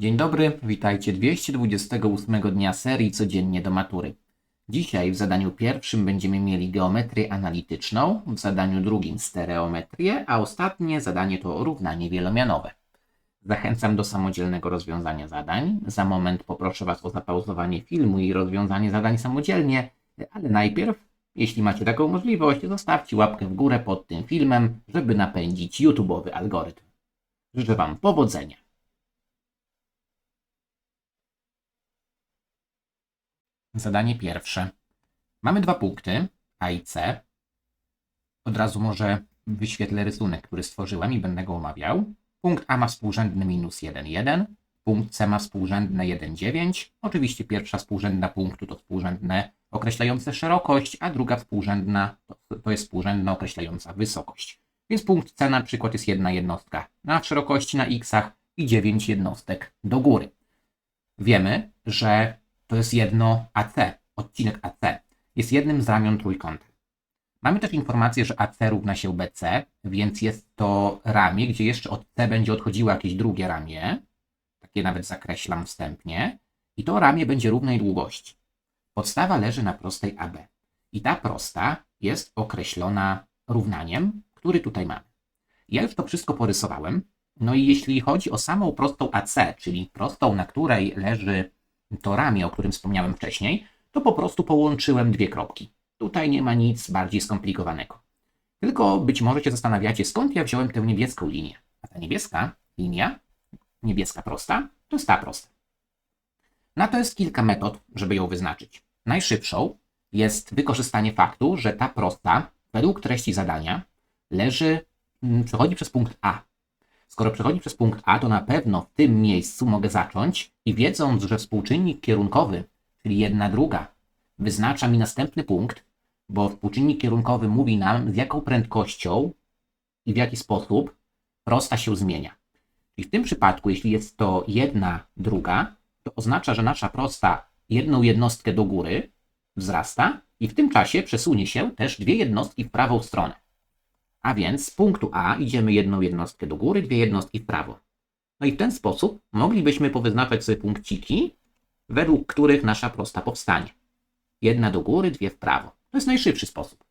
Dzień dobry, witajcie 228 dnia serii Codziennie do matury. Dzisiaj w zadaniu pierwszym będziemy mieli geometrię analityczną, w zadaniu drugim stereometrię, a ostatnie zadanie to równanie wielomianowe. Zachęcam do samodzielnego rozwiązania zadań. Za moment poproszę Was o zapauzowanie filmu i rozwiązanie zadań samodzielnie, ale najpierw, jeśli macie taką możliwość, zostawcie łapkę w górę pod tym filmem, żeby napędzić YouTube'owy algorytm. Życzę Wam powodzenia. Zadanie pierwsze. Mamy dwa punkty, A i C. Od razu może wyświetlę rysunek, który stworzyłem i będę go omawiał. Punkt A ma współrzędny minus 1, 1. Punkt C ma współrzędne 1, 9. Oczywiście pierwsza współrzędna punktu to współrzędne określające szerokość, a druga współrzędna to, jest współrzędna określająca wysokość. Więc punkt C na przykład jest jedna jednostka na szerokości na xach i 9 jednostek do góry. Wiemy, że to jest jedno AC, odcinek AC. Jest jednym z ramion trójkąta. Mamy też informację, że AC równa się BC, więc jest to ramię, gdzie jeszcze od C będzie odchodziło jakieś drugie ramię. Takie nawet zakreślam wstępnie. I to ramię będzie równej długości. Podstawa leży na prostej AB. I ta prosta jest określona równaniem, który tutaj mamy. Ja już to wszystko porysowałem. No i jeśli chodzi o samą prostą AC, czyli prostą, na której leży to ramię, o którym wspomniałem wcześniej, to po prostu połączyłem dwie kropki. Tutaj nie ma nic bardziej skomplikowanego. Tylko być może się zastanawiacie, skąd ja wziąłem tę niebieską linię. A ta niebieska linia, niebieska prosta, to jest ta prosta. Na to jest kilka metod, żeby ją wyznaczyć. Najszybszą jest wykorzystanie faktu, że ta prosta, według treści zadania, leży, mm, przechodzi przez punkt A. Skoro przechodzi przez punkt A, to na pewno w tym miejscu mogę zacząć i wiedząc, że współczynnik kierunkowy, czyli jedna druga, wyznacza mi następny punkt, bo współczynnik kierunkowy mówi nam, z jaką prędkością i w jaki sposób prosta się zmienia. I w tym przypadku, jeśli jest to jedna druga, to oznacza, że nasza prosta jedną jednostkę do góry wzrasta i w tym czasie przesunie się też dwie jednostki w prawą stronę. A więc z punktu A idziemy jedną jednostkę do góry, dwie jednostki w prawo. No i w ten sposób moglibyśmy powyznaczać sobie punkciki, według których nasza prosta powstanie. Jedna do góry, dwie w prawo. To jest najszybszy sposób.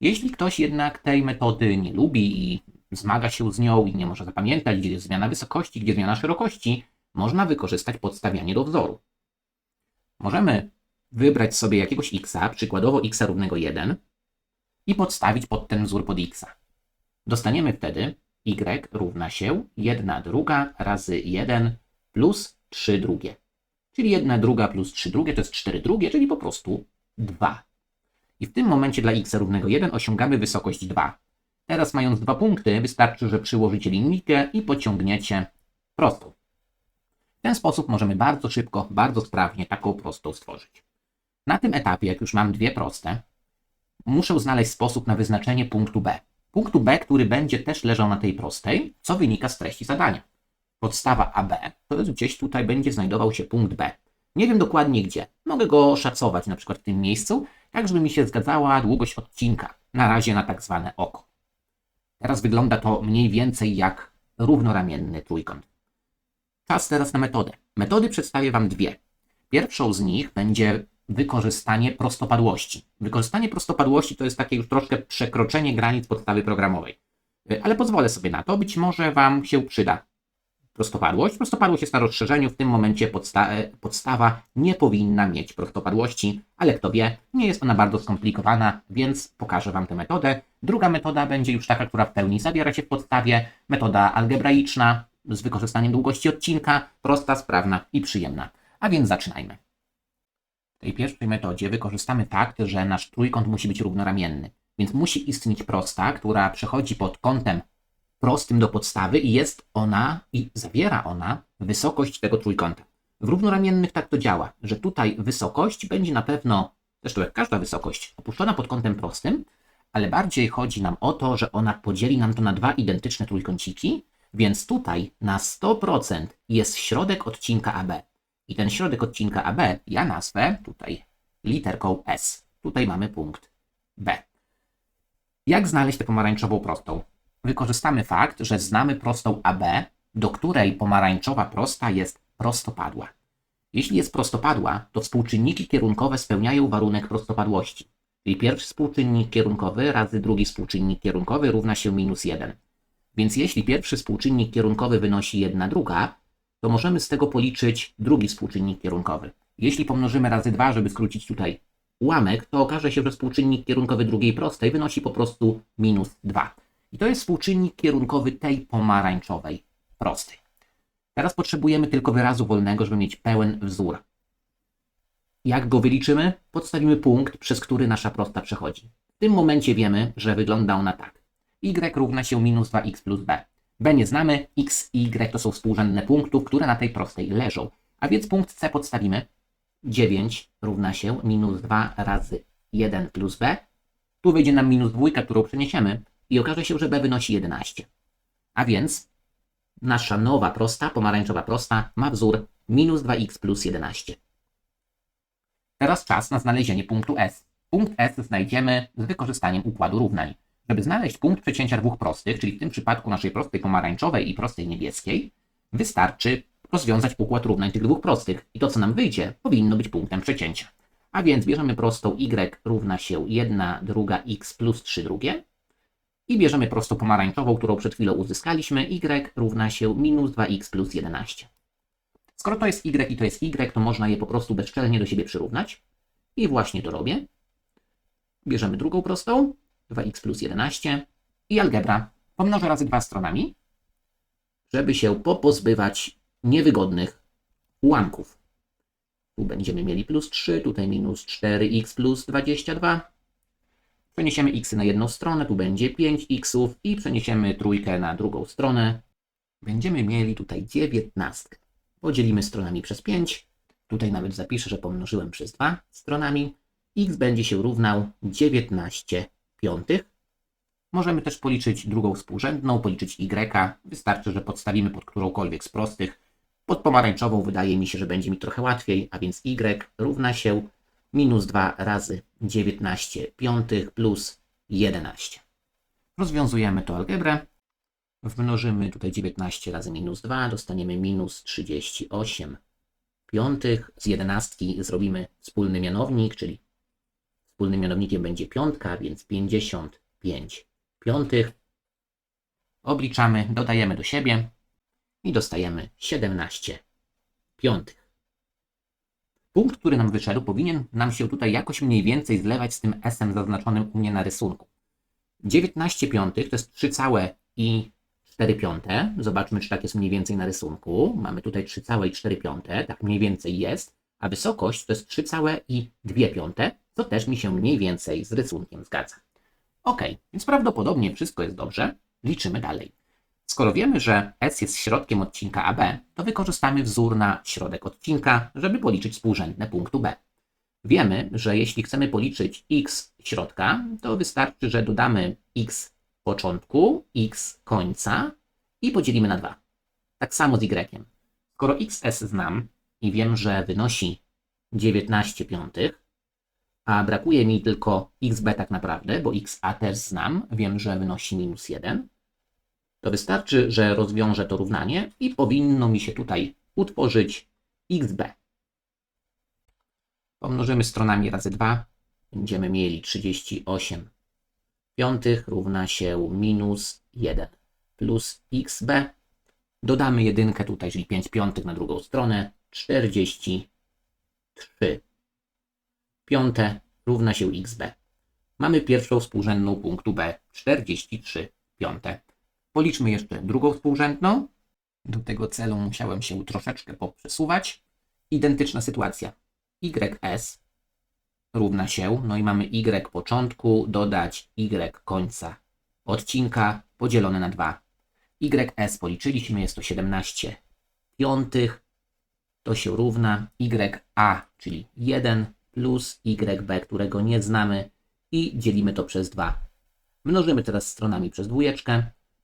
Jeśli ktoś jednak tej metody nie lubi i zmaga się z nią i nie może zapamiętać, gdzie jest zmiana wysokości, gdzie zmiana szerokości, można wykorzystać podstawianie do wzoru. Możemy wybrać sobie jakiegoś x, przykładowo x równego 1 i podstawić pod ten wzór pod x. Dostaniemy wtedy y równa się 1 druga razy 1 plus 3 drugie. Czyli 1 druga plus 3 drugie to jest 4 drugie, czyli po prostu 2. I w tym momencie dla x równego 1 osiągamy wysokość 2. Teraz mając dwa punkty, wystarczy, że przyłożycie linijkę i pociągniecie prostą. W ten sposób możemy bardzo szybko, bardzo sprawnie taką prostą stworzyć. Na tym etapie, jak już mam dwie proste, muszę znaleźć sposób na wyznaczenie punktu B. Punktu B, który będzie też leżał na tej prostej, co wynika z treści zadania. Podstawa AB, to jest gdzieś tutaj będzie znajdował się punkt B. Nie wiem dokładnie gdzie. Mogę go szacować na przykład w tym miejscu, tak żeby mi się zgadzała długość odcinka. Na razie na tak zwane oko. Teraz wygląda to mniej więcej jak równoramienny trójkąt. Czas teraz na metodę. Metody przedstawię Wam dwie. Pierwszą z nich będzie wykorzystanie prostopadłości. Wykorzystanie prostopadłości to jest takie już troszkę przekroczenie granic podstawy programowej. Y, Ale pozwolę sobie na to, być może Wam się przyda prostopadłość. Prostopadłość jest na rozszerzeniu, w tym momencie podsta e, podstawa nie powinna mieć prostopadłości, ale kto wie, nie jest ona bardzo skomplikowana, więc pokażę Wam tę metodę. Druga metoda będzie już taka, która w pełni zawiera się w podstawie, metoda algebraiczna z wykorzystaniem długości odcinka, prosta, sprawna i przyjemna. A więc zaczynajmy. Tej pierwszej metodzie wykorzystamy fakt, że nasz trójkąt musi być równoramienny, więc musi istnieć prosta, która przechodzi pod kątem prostym do podstawy i jest ona i zawiera ona wysokość tego trójkąta. W równoramiennych tak to działa, że tutaj wysokość będzie na pewno, zresztą jak każda wysokość, opuszczona pod kątem prostym, ale bardziej chodzi nam o to, że ona podzieli nam to na dwa identyczne trójkąciki, więc tutaj na 100% jest środek odcinka AB. I ten środek odcinka AB ja nazwę tutaj literką S. Tutaj mamy punkt B. Jak znaleźć tę pomarańczową prostą? Wykorzystamy fakt, że znamy prostą AB, do której pomarańczowa prosta jest prostopadła. Jeśli jest prostopadła, to współczynniki kierunkowe spełniają warunek prostopadłości. Czyli pierwszy współczynnik kierunkowy razy drugi współczynnik kierunkowy równa się minus 1. Więc jeśli pierwszy współczynnik kierunkowy wynosi 1 druga, to możemy z tego policzyć drugi współczynnik kierunkowy. Jeśli pomnożymy razy 2, żeby skrócić tutaj ułamek, to okaże się, że współczynnik kierunkowy drugiej prostej wynosi po prostu minus 2. I to jest współczynnik kierunkowy tej pomarańczowej prostej. Teraz potrzebujemy tylko wyrazu wolnego, żeby mieć pełen wzór. Jak go wyliczymy? Podstawimy punkt, przez który nasza prosta przechodzi. W tym momencie wiemy, że wygląda ona tak. y równa się minus 2x plus b. b nie znamy, x i y to są współrzędne punktów, które na tej prostej leżą. A więc punkt c podstawimy. 9 równa się minus 2 razy 1 plus b. Tu wyjdzie nam minus dwójka, którą przeniesiemy i okaże się, że b wynosi 11. A więc nasza nowa prosta, pomarańczowa prosta, ma wzór minus 2x plus 11. Teraz czas na znalezienie punktu S. Punkt S znajdziemy z wykorzystaniem układu równań. Żeby znaleźć punkt przecięcia dwóch prostych, czyli w tym przypadku naszej prostej pomarańczowej i prostej niebieskiej, wystarczy rozwiązać układ równań tych dwóch prostych i to, co nam wyjdzie, powinno być punktem przecięcia. A więc bierzemy prostą y równa się 1 druga x plus 3 drugie i bierzemy prostą pomarańczową, którą przed chwilą uzyskaliśmy, y równa się minus 2x plus 11. Skoro to jest y i to jest y, to można je po prostu bezczelnie do siebie przyrównać. I właśnie to robię. Bierzemy drugą prostą, 2x plus 11 i algebra. Pomnożę razy dwa stronami, żeby się popozbywać niewygodnych ułamków. Tu będziemy mieli plus 3, tutaj minus 4x plus 22. Przeniesiemy x na jedną stronę, tu będzie 5x i przeniesiemy trójkę na drugą stronę. Będziemy mieli tutaj 19. Podzielimy stronami przez 5. Tutaj nawet zapiszę, że pomnożyłem przez 2 stronami. x będzie się równał 19 piątych. Możemy też policzyć drugą współrzędną, policzyć y. Wystarczy, że podstawimy pod którąkolwiek z prostych. Pod pomarańczową wydaje mi się, że będzie mi trochę łatwiej, a więc y równa się minus 2 razy 19 piątych plus 11. Rozwiązujemy to algebrę. Wmnożymy tutaj 19 razy minus 2, dostaniemy minus 38 piątych. Z jedenastki zrobimy wspólny mianownik, czyli wspólnym mianownikiem będzie piątka, więc 55 piątych. Obliczamy, dodajemy do siebie i dostajemy 17 piątych. Punkt, który nam wyszedł, powinien nam się tutaj jakoś mniej więcej zlewać z tym S-em zaznaczonym u mnie na rysunku. 19 piątych to jest 3 całe i 4 piąte. Zobaczmy, czy tak jest mniej więcej na rysunku. Mamy tutaj 3 całe i 4 piąte, tak mniej więcej jest, a wysokość to jest 3 całe i 2 piąte, co też mi się mniej więcej z rysunkiem zgadza. Ok, więc prawdopodobnie wszystko jest dobrze. Liczymy dalej. Skoro wiemy, że S jest środkiem odcinka AB, to wykorzystamy wzór na środek odcinka, żeby policzyć współrzędne punktu B. Wiemy, że jeśli chcemy policzyć x środka, to wystarczy, że dodamy x początku, x końca i podzielimy na 2. Tak samo z y. Skoro xs znam i wiem, że wynosi 19 piątych, a brakuje mi tylko xb tak naprawdę, bo xa też znam, wiem, że wynosi minus 1, to wystarczy, że rozwiążę to równanie i powinno mi się tutaj utworzyć xb. Pomnożymy stronami razy 2, będziemy mieli 38 piątych równa się minus 1 plus xb. Dodamy jedynkę tutaj, czyli 5 piątych na drugą stronę, 43 piąte równa się xb. Mamy pierwszą współrzędną punktu b, 43 piąte. Policzmy jeszcze drugą współrzędną. Do tego celu musiałem się troszeczkę poprzesuwać. Identyczna sytuacja. ys równa się, no i mamy y początku dodać y końca odcinka podzielone na 2. ys policzyliśmy, jest to 17 piątych. To się równa ya, czyli 1 plus yb, którego nie znamy i dzielimy to przez 2. Mnożymy teraz stronami przez dwójeczkę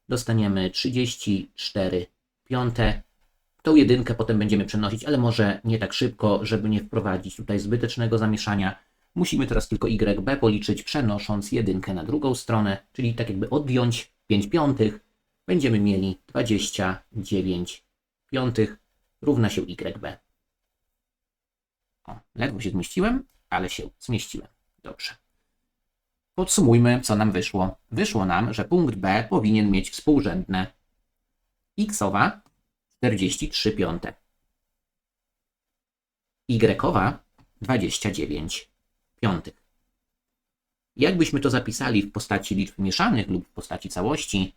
dostaniemy 34 piąte. Tą jedynkę potem będziemy przenosić, ale może nie tak szybko, żeby nie wprowadzić tutaj zbytecznego zamieszania. Musimy teraz tylko YB policzyć, przenosząc jedynkę na drugą stronę, czyli tak jakby odjąć 5 piątych. Będziemy mieli 29 piątych. równa się YB. O, ledwo się zmieściłem, ale się zmieściłem. Dobrze. Podsumujmy, co nam wyszło. Wyszło nam, że punkt B powinien mieć współrzędne xowa 43 piąte, y 29 piątych. Jakbyśmy to zapisali w postaci liczb mieszanych lub w postaci całości,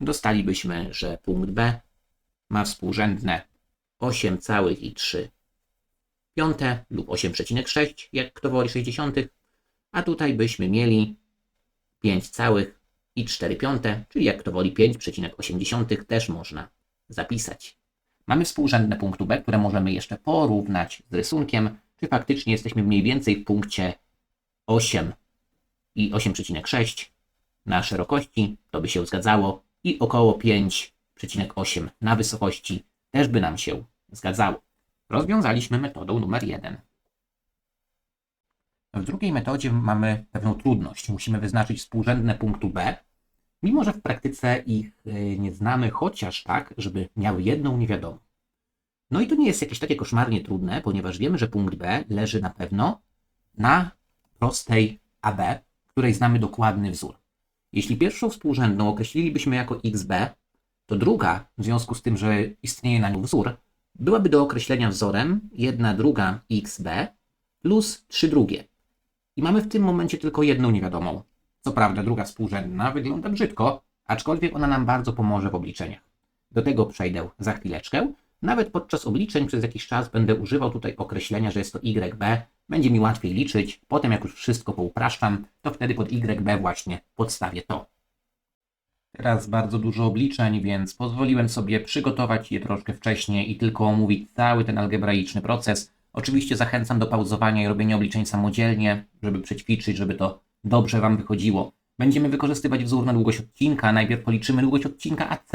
dostalibyśmy, że punkt B ma współrzędne 8,3 piąte lub 8,6, jak kto woli 60, a tutaj byśmy mieli 5,4 piąte, czyli jak kto woli 5,8 też można zapisać. Mamy współrzędne punktu B, które możemy jeszcze porównać z rysunkiem, czy faktycznie jesteśmy mniej więcej w punkcie 8 i 8,6 na szerokości, to by się zgadzało, i około 5,8 na wysokości też by nam się zgadzało. Rozwiązaliśmy metodą numer 1. W drugiej metodzie mamy pewną trudność. Musimy wyznaczyć współrzędne punktu B, mimo że w praktyce ich y, nie znamy, chociaż tak, żeby miały jedną niewiadomą. No i to nie jest jakieś takie koszmarnie trudne, ponieważ wiemy, że punkt B leży na pewno na prostej AB, której znamy dokładny wzór. Jeśli pierwszą współrzędną określilibyśmy jako xb, to druga, w związku z tym, że istnieje na nią wzór, byłaby do określenia wzorem 1 druga xb plus 3 drugie. I mamy w tym momencie tylko jedną niewiadomą. Co prawda druga współrzędna wygląda brzydko, aczkolwiek ona nam bardzo pomoże w obliczeniach. Do tego przejdę za chwileczkę. Nawet podczas obliczeń przez jakiś czas będę używał tutaj określenia, że jest to YB. Będzie mi łatwiej liczyć. Potem jak już wszystko poupraszczam, to wtedy pod YB właśnie podstawię to. Teraz bardzo dużo obliczeń, więc pozwoliłem sobie przygotować je troszkę wcześniej i tylko omówić cały ten algebraiczny proces. Oczywiście zachęcam do pauzowania i robienia obliczeń samodzielnie, żeby przećwiczyć, żeby to dobrze Wam wychodziło. Będziemy wykorzystywać wzór na długość odcinka. Najpierw policzymy długość odcinka AC,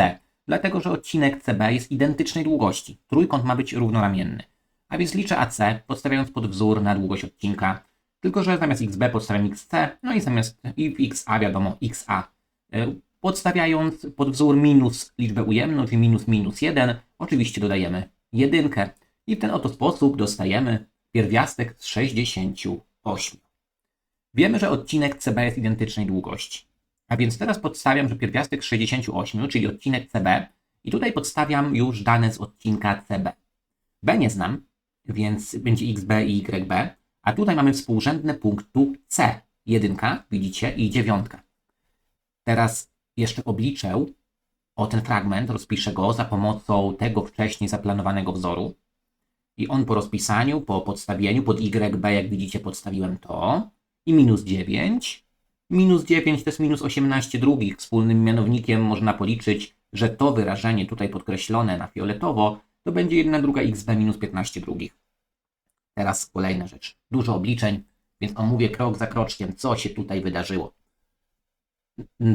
dlatego że odcinek CB jest identycznej długości. Trójkąt ma być równoramienny. A więc liczę AC, podstawiając pod wzór na długość odcinka, tylko że zamiast XB podstawiam XC, no i zamiast i w XA wiadomo XA. Podstawiając pod wzór minus liczbę ujemną, czyli minus minus 1, oczywiście dodajemy jedynkę i w ten oto sposób dostajemy pierwiastek z 68. Wiemy, że odcinek CB jest identycznej długości. A więc teraz podstawiam, że pierwiastek z 68, czyli odcinek CB i tutaj podstawiam już dane z odcinka CB. B nie znam, więc będzie XB i YB, a tutaj mamy współrzędne punktu C. Jedynka, widzicie, i dziewiątka. Teraz jeszcze obliczę o ten fragment, rozpiszę go za pomocą tego wcześniej zaplanowanego wzoru. I on po rozpisaniu, po podstawieniu, pod YB, jak widzicie, podstawiłem to. I minus 9. Minus 9 to jest minus 18 drugich. Wspólnym mianownikiem można policzyć, że to wyrażenie tutaj podkreślone na fioletowo to będzie 1 druga xb minus 15 drugich. Teraz kolejna rzecz. Dużo obliczeń, więc omówię krok za kroczkiem, co się tutaj wydarzyło.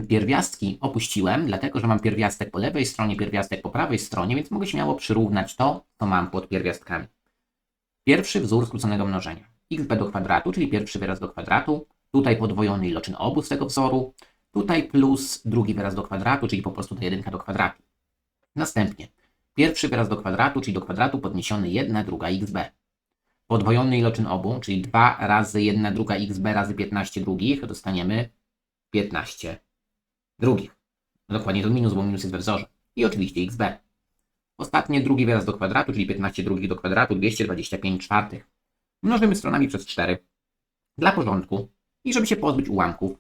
Pierwiastki opuściłem, dlatego że mam pierwiastek po lewej stronie, pierwiastek po prawej stronie, więc mogę śmiało przyrównać to, co mam pod pierwiastkami. Pierwszy wzór skróconego mnożenia. xb do kwadratu, czyli pierwszy wyraz do kwadratu. Tutaj podwojony iloczyn obu z tego wzoru. Tutaj plus drugi wyraz do kwadratu, czyli po prostu ta jedynka do kwadratu. Następnie pierwszy wyraz do kwadratu, czyli do kwadratu podniesiony 1 druga xb. Podwojony iloczyn obu, czyli 2 razy 1 druga xb razy 15 drugich, dostaniemy 15 drugich. No dokładnie to minus, bo minus jest we wzorze. I oczywiście xb. Ostatnie drugi wyraz do kwadratu, czyli 15 drugich do kwadratu, 225 czwartych. Mnożymy stronami przez 4. Dla porządku i żeby się pozbyć ułamków,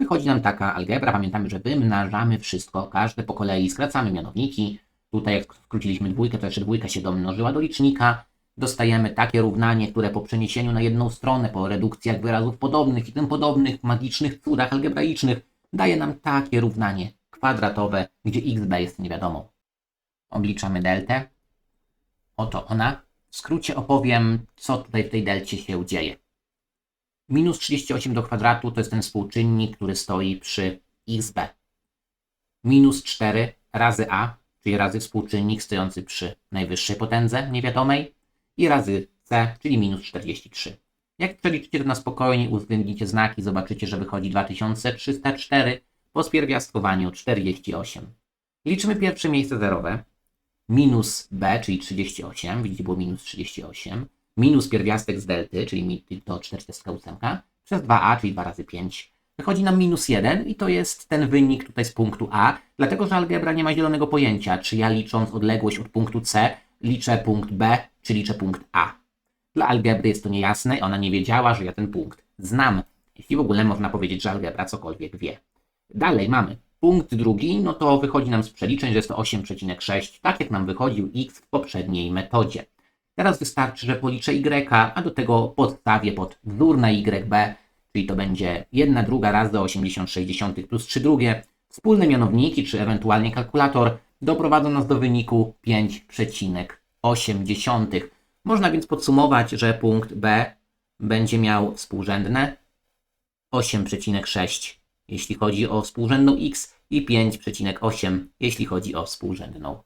wychodzi nam taka algebra. Pamiętamy, że wymnażamy wszystko, każde po kolei, skracamy mianowniki. Tutaj jak skróciliśmy dwójkę, to jeszcze dwójka się domnożyła do licznika. Dostajemy takie równanie, które po przeniesieniu na jedną stronę, po redukcjach wyrazów podobnych i tym podobnych magicznych cudach algebraicznych, daje nam takie równanie kwadratowe, gdzie xb jest niewiadomą. Obliczamy deltę. Oto ona. W skrócie opowiem, co tutaj w tej delcie się dzieje. Minus 38 do kwadratu to jest ten współczynnik, który stoi przy xb. Minus 4 razy a, czyli razy współczynnik stojący przy najwyższej potędze niewiadomej i razy c, czyli minus 43. Jak przeliczycie to na spokojnie, uwzględnicie znaki, zobaczycie, że wychodzi 2304 po spierwiastkowaniu 48. Liczymy pierwsze miejsce zerowe. minus b, czyli 38, widzicie, było minus 38, minus pierwiastek z delty, czyli to 48, przez 2a, czyli 2 razy 5. Wychodzi nam minus 1 i to jest ten wynik tutaj z punktu A, dlatego że algebra nie ma zielonego pojęcia, czy ja licząc odległość od punktu C liczę punkt B, czy liczę punkt A. Dla algebry jest to niejasne ona nie wiedziała, że ja ten punkt znam. Jeśli w ogóle można powiedzieć, że algebra cokolwiek wie. Dalej mamy punkt drugi, no to wychodzi nam z przeliczeń, że jest to 8,6, tak jak nam wychodził x w poprzedniej metodzie. Teraz wystarczy, że policzę y, a do tego podstawię pod wzór na yb, czyli to będzie 1 druga razy 80,6 plus 3 drugie. Wspólne mianowniki, czy ewentualnie kalkulator doprowadzą nas do wyniku 5,8. Można więc podsumować, że punkt B będzie miał współrzędne 8,6 jeśli chodzi o współrzędną x i 5,8 jeśli chodzi o współrzędną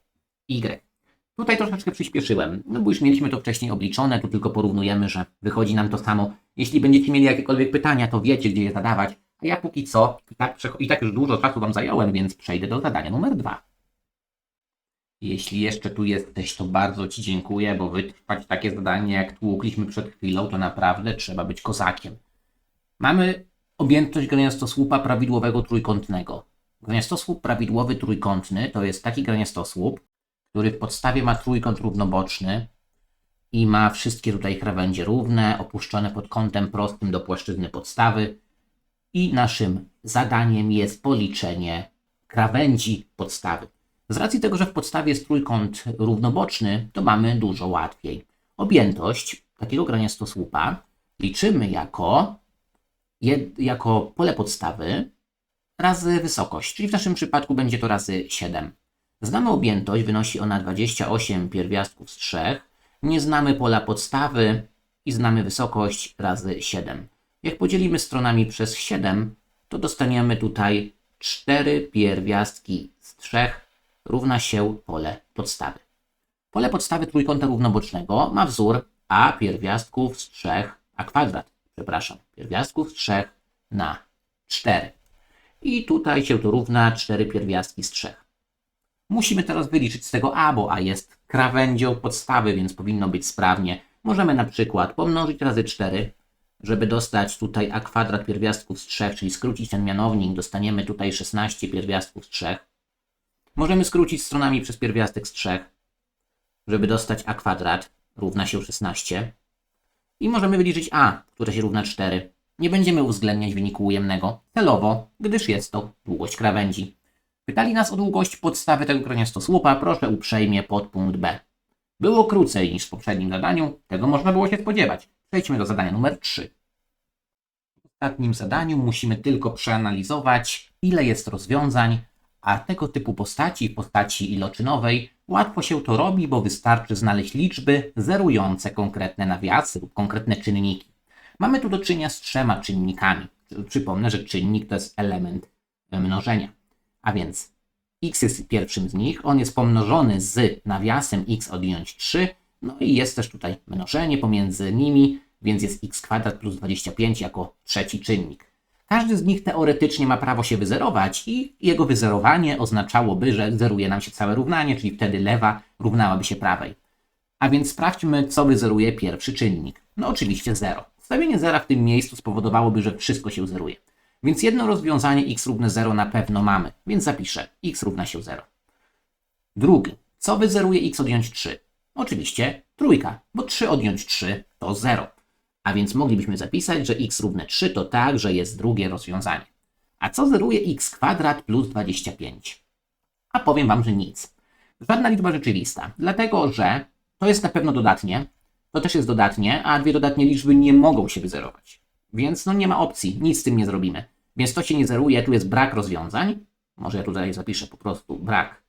y. Tutaj troszeczkę przyspieszyłem, no bo już mieliśmy to wcześniej obliczone, tu tylko porównujemy, że wychodzi nam to samo. Jeśli będziecie mieli jakiekolwiek pytania, to wiecie, gdzie je zadawać, a ja póki co, i tak, i tak już dużo czasu Wam zająłem, więc przejdę do zadania numer dwa. Jeśli jeszcze tu jesteś, to bardzo Ci dziękuję, bo wytrwać takie zadanie, jak tłukliśmy przed chwilą, to naprawdę trzeba być kozakiem. Mamy objętość graniastosłupa prawidłowego trójkątnego. Graniastosłup prawidłowy trójkątny to jest taki graniastosłup, który w podstawie ma trójkąt równoboczny i ma wszystkie tutaj krawędzie równe, opuszczone pod kątem prostym do płaszczyzny podstawy. I naszym zadaniem jest policzenie krawędzi podstawy. Z racji tego, że w podstawie jest trójkąt równoboczny, to mamy dużo łatwiej. Objętość takiego graniastosłupa liczymy jako, jako pole podstawy razy wysokość, czyli w naszym przypadku będzie to razy 7. Znamy objętość, wynosi ona 28 pierwiastków z 3. Nie znamy pola podstawy i znamy wysokość razy 7. Jak podzielimy stronami przez 7, to dostaniemy tutaj 4 pierwiastki z 3 równa się pole podstawy. Pole podstawy trójkąta równobocznego ma wzór a pierwiastków z 3, a kwadrat, przepraszam, pierwiastków z 3 na 4. I tutaj się to równa 4 pierwiastki z 3. Musimy teraz wyliczyć z tego a, bo a jest krawędzią podstawy, więc powinno być sprawnie. Możemy na przykład pomnożyć razy 4, żeby dostać tutaj a kwadrat pierwiastków z 3, czyli skrócić ten mianownik, dostaniemy tutaj 16 pierwiastków z 3. Możemy skrócić stronami przez pierwiastek z 3, żeby dostać a kwadrat równa się 16. I możemy wyliczyć a, które się równa 4. Nie będziemy uwzględniać wyniku ujemnego celowo, gdyż jest to długość krawędzi. Pytali nas o długość podstawy tego graniastosłupa, proszę uprzejmie podpunkt B. Było krócej niż w poprzednim zadaniu, tego można było się spodziewać. Przejdźmy do zadania numer 3. W ostatnim zadaniu musimy tylko przeanalizować, ile jest rozwiązań, a tego typu postaci, w postaci iloczynowej, łatwo się to robi, bo wystarczy znaleźć liczby zerujące konkretne nawiasy lub konkretne czynniki. Mamy tu do czynienia z trzema czynnikami. Przypomnę, że czynnik to jest element mnożenia. A więc x jest pierwszym z nich, on jest pomnożony z nawiasem x odjąć 3, no i jest też tutaj mnożenie pomiędzy nimi, więc jest x kwadrat plus 25 jako trzeci czynnik. Każdy z nich teoretycznie ma prawo się wyzerować i jego wyzerowanie oznaczałoby, że zeruje nam się całe równanie, czyli wtedy lewa równałaby się prawej. A więc sprawdźmy, co wyzeruje pierwszy czynnik. No oczywiście 0. Stawienie zera w tym miejscu spowodowałoby, że wszystko się zeruje. Więc jedno rozwiązanie x równe 0 na pewno mamy, więc zapiszę x równa się 0. Drugi. Co wyzeruje x odjąć 3? Oczywiście trójka, bo 3 odjąć 3 to 0. A więc moglibyśmy zapisać, że x równe 3 to także jest drugie rozwiązanie. A co zeruje x kwadrat plus 25? A powiem Wam, że nic. Żadna liczba rzeczywista, dlatego że to jest na pewno dodatnie, to też jest dodatnie, a dwie dodatnie liczby nie mogą się wyzerować. Więc no nie ma opcji, nic z tym nie zrobimy. Więc to się nie zeruje, tu jest brak rozwiązań. Może ja tutaj zapiszę po prostu brak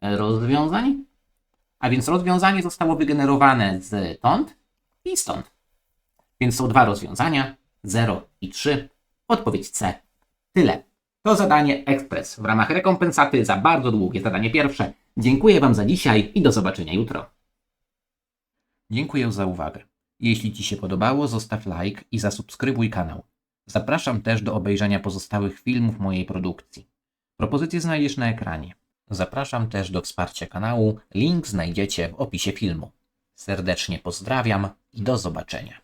rozwiązań. A więc rozwiązanie zostało wygenerowane stąd i stąd. Więc są dwa rozwiązania, 0 i 3. Odpowiedź C. Tyle. To zadanie ekspres w ramach rekompensaty za bardzo długie zadanie pierwsze. Dziękuję Wam za dzisiaj i do zobaczenia jutro. Dziękuję za uwagę. Jeśli Ci się podobało, zostaw like i zasubskrybuj kanał. Zapraszam też do obejrzenia pozostałych filmów mojej produkcji. Propozycje znajdziesz na ekranie. Zapraszam też do wsparcia kanału. Link znajdziecie w opisie filmu. Serdecznie pozdrawiam i do zobaczenia.